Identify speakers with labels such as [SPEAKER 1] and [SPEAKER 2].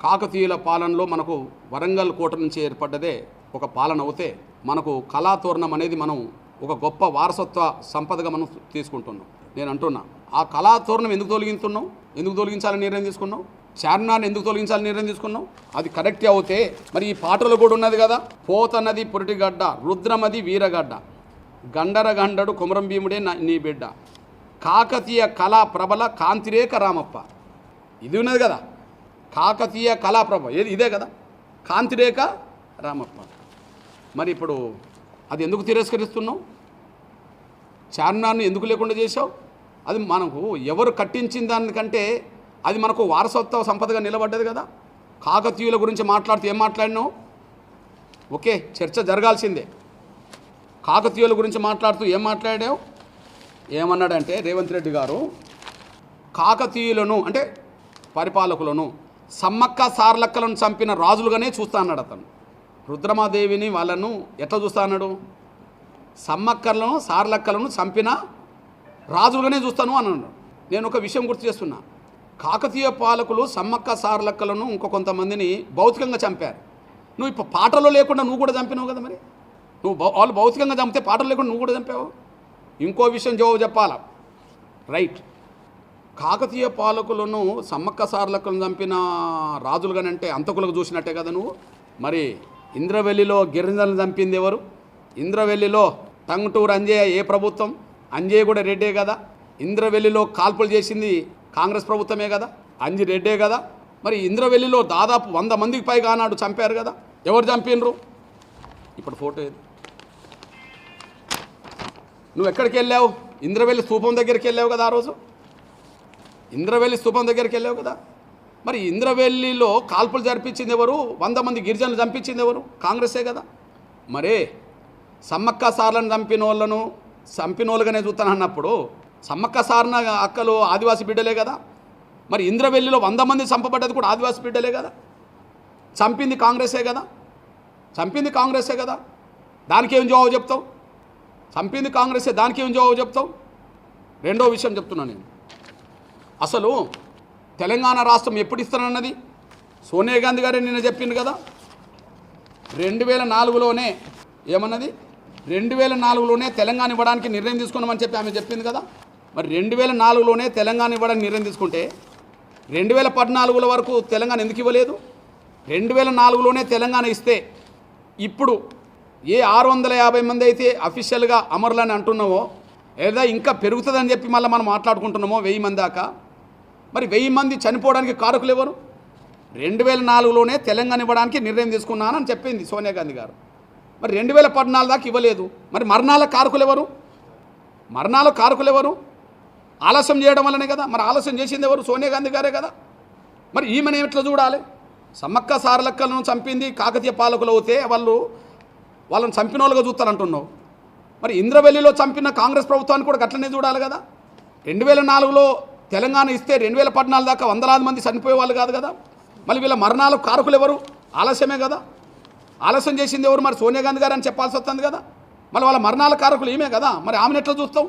[SPEAKER 1] కాకతీయుల పాలనలో మనకు వరంగల్ కోట నుంచి ఏర్పడ్డదే ఒక పాలన అవుతే మనకు కళాతోరణం అనేది మనం ఒక గొప్ప వారసత్వ సంపదగా మనం తీసుకుంటున్నాం. నేను అంటున్నా ఆ కళాతోరణం ఎందుకు తొలగించున్నాం ఎందుకు తొలగించాలని నిర్ణయం తీసుకున్నాం చార్మినార్ని ఎందుకు తొలగించాలని నిర్ణయం తీసుకున్నాం అది కరెక్టే అవుతే మరి ఈ పాటలో కూడా ఉన్నది కదా పోతన్నది పురిటిగడ్డ రుద్రమది వీరగడ్డ గండర గండడు కుమరం భీముడే నా- నీ బిడ్డ కాకతీయ కళా ప్రబల కాంతిరేక రామప్ప. ఇది ఉన్నది కదా. కాకతీయ కళాప్రభ. ఏది? ఇదే కదా? కాంతిరేఖ రామప్ప మరి ఇప్పుడు అది ఎందుకు తిరస్కరిస్తున్నావు? చార్మినార్ని ఎందుకు లేకుండా చేశావు? అది మనకు ఎవరు కట్టించిన దానికంటే అది మనకు వారసత్వ సంపదగా నిలబడ్డది కదా? కాకతీయుల గురించి మాట్లాడుతూ ఏం మాట్లాడినావు? ఓకే చర్చ జరగాల్సిందే. కాకతీయుల గురించి మాట్లాడుతూ ఏం మాట్లాడావు? ఏమన్నాడంటే రేవంత్ రెడ్డి గారు కాకతీయులను అంటే పరిపాలకులను సమ్మక్క సార్లక్కలను చంపిన రాజులుగానే చూస్తా అన్నాడు అతను. రుద్రమాదేవిని వాళ్ళను ఎట్లా చూస్తా అన్నాడు? సమ్మక్కలను సార్లక్కలను చంపిన రాజులుగానే చూస్తాను అన్నాడు. నేను ఒక విషయం గుర్తు చేస్తున్నా. కాకతీయ పాలకులు సమ్మక్క సార్లక్కలను ఇంకో కొంతమందిని భౌతికంగా చంపారు. నువ్వు ఇప్పుడు పాటలో లేకుండా నువ్వు కూడా చంపినావు కదా మరి? నువ్వు వాళ్ళు భౌతికంగా చంపితే పాటలు లేకుండా నువ్వు కూడా చంపావు? ఇంకో విషయం జవాబు చెప్పాలా? రైట్. కాకతీయ పాలకులను సమ్మక్క సార్లకు చంపిన రాజులుగానంటే అంతకులకు చూసినట్టే కదా నువ్వు? మరి ఇంద్రవెల్లిలో గిరిజనులను చంపింది ఎవరు? ఇంద్రవెల్లిలో టంగుటూరు అంజయ్య ఏ ప్రభుత్వం? అంజయ్య కూడా రెడ్డే కదా. ఇంద్రవెల్లిలో కాల్పులు చేసింది కాంగ్రెస్ ప్రభుత్వమే కదా. అంజి రెడ్డే కదా. మరి ఇంద్రవెల్లిలో దాదాపు వంద మందికి పైగా ఆనాడు చంపారు కదా. ఎవరు చంపినరు? ఇప్పుడు ఫోటో ఏది? నువ్వు ఎక్కడికి వెళ్ళావు? ఇంద్రవెల్లి స్థూపం దగ్గరికి వెళ్ళావు కదా ఆ రోజు? ఇంద్రవెల్లి స్థూపం దగ్గరికి వెళ్ళావు కదా? మరి ఇంద్రవెల్లిలో కాల్పులు జరిపించింది ఎవరు? వంద మంది గిరిజనులు చంపించింది ఎవరు? కాంగ్రెసే కదా. మరే సమ్మక్క సార్లను చంపిన వాళ్ళను చంపిన వాళ్ళుగానే చూస్తాను అన్నప్పుడు సమ్మక్క సార్న అక్కలు ఆదివాసీ బిడ్డలే కదా? మరి ఇంద్రవెల్లిలో వంద మంది చంపబడ్డది కూడా ఆదివాసీ బిడ్డలే కదా? చంపింది కాంగ్రెసే కదా? చంపింది కాంగ్రెసే కదా? దానికి ఏం జవాబు చెప్తావు? చంపింది కాంగ్రెసే దానికి ఏం జవాబు చెప్తావు? రెండో విషయం చెప్తున్నా నేను. అసలు తెలంగాణ రాష్ట్రం ఎప్పుడు ఇస్తానన్నది సోనియా గాంధీ గారే నిన్న చెప్పింది కదా. రెండు వేల నాలుగులోనే ఏమన్నది? రెండు వేల నాలుగులోనే తెలంగాణ ఇవ్వడానికి నిర్ణయం తీసుకున్నామని చెప్పి ఆమె చెప్పింది కదా. మరి రెండు వేల నాలుగులోనే తెలంగాణ ఇవ్వడానికి నిర్ణయం తీసుకుంటే రెండు వేల పద్నాలుగుల వరకు తెలంగాణ ఎందుకు ఇవ్వలేదు? రెండు వేల నాలుగులోనే తెలంగాణ ఇస్తే ఇప్పుడు ఏ ఆరు వందల యాభై మంది అయితే అఫీషియల్గా అమరులని అంటున్నామో లేదా ఇంకా పెరుగుతుందని చెప్పి మళ్ళీ మనం మాట్లాడుకుంటున్నామో వెయ్యి మంది దాకా మరి వెయ్యి మంది చనిపోవడానికి కారకులు ఎవరు? రెండు వేల నాలుగులోనే తెలంగాణ ఇవ్వడానికి నిర్ణయం తీసుకున్నానని చెప్పింది సోనియా గాంధీ గారు. మరి రెండు వేల పద్నాలుగు దాకా ఇవ్వలేదు. మరి మరణాల కారకులు ఎవరు? మరణాల కారకులు ఎవరు? ఆలస్యం చేయడం వల్లనే కదా. మరి ఆలస్యం చేసింది ఎవరు? సోనియా గాంధీ గారే కదా. మరి ఈమెను ఎట్లా చూడాలి? సమ్మక్క సారలక్కలను చంపింది కాకతీయ పాలకులు అవుతే వాళ్ళు వాళ్ళని చంపిన వాళ్ళుగా చూస్తారంటున్నావు. మరి ఇంద్రవెల్లిలో చంపిన కాంగ్రెస్ ప్రభుత్వాన్ని కూడా గట్లనే చూడాలి కదా. రెండు వేల నాలుగులో తెలంగాణ ఇస్తే రెండు వేల పద్నాలుగు దాకా వందలాది మంది చనిపోయే వాళ్ళు కాదు కదా? మళ్ళీ వీళ్ళ మరణాలకు కారకులు ఎవరు? ఆలస్యమే కదా? ఆలస్యం చేసింది ఎవరు? మరి సోనియా గాంధీ గారు అని చెప్పాల్సి వస్తుంది కదా? మళ్ళీ వాళ్ళ మరణాల కారకులు ఏమే కదా? మరి ఆమెను ఎట్లా చూస్తావు?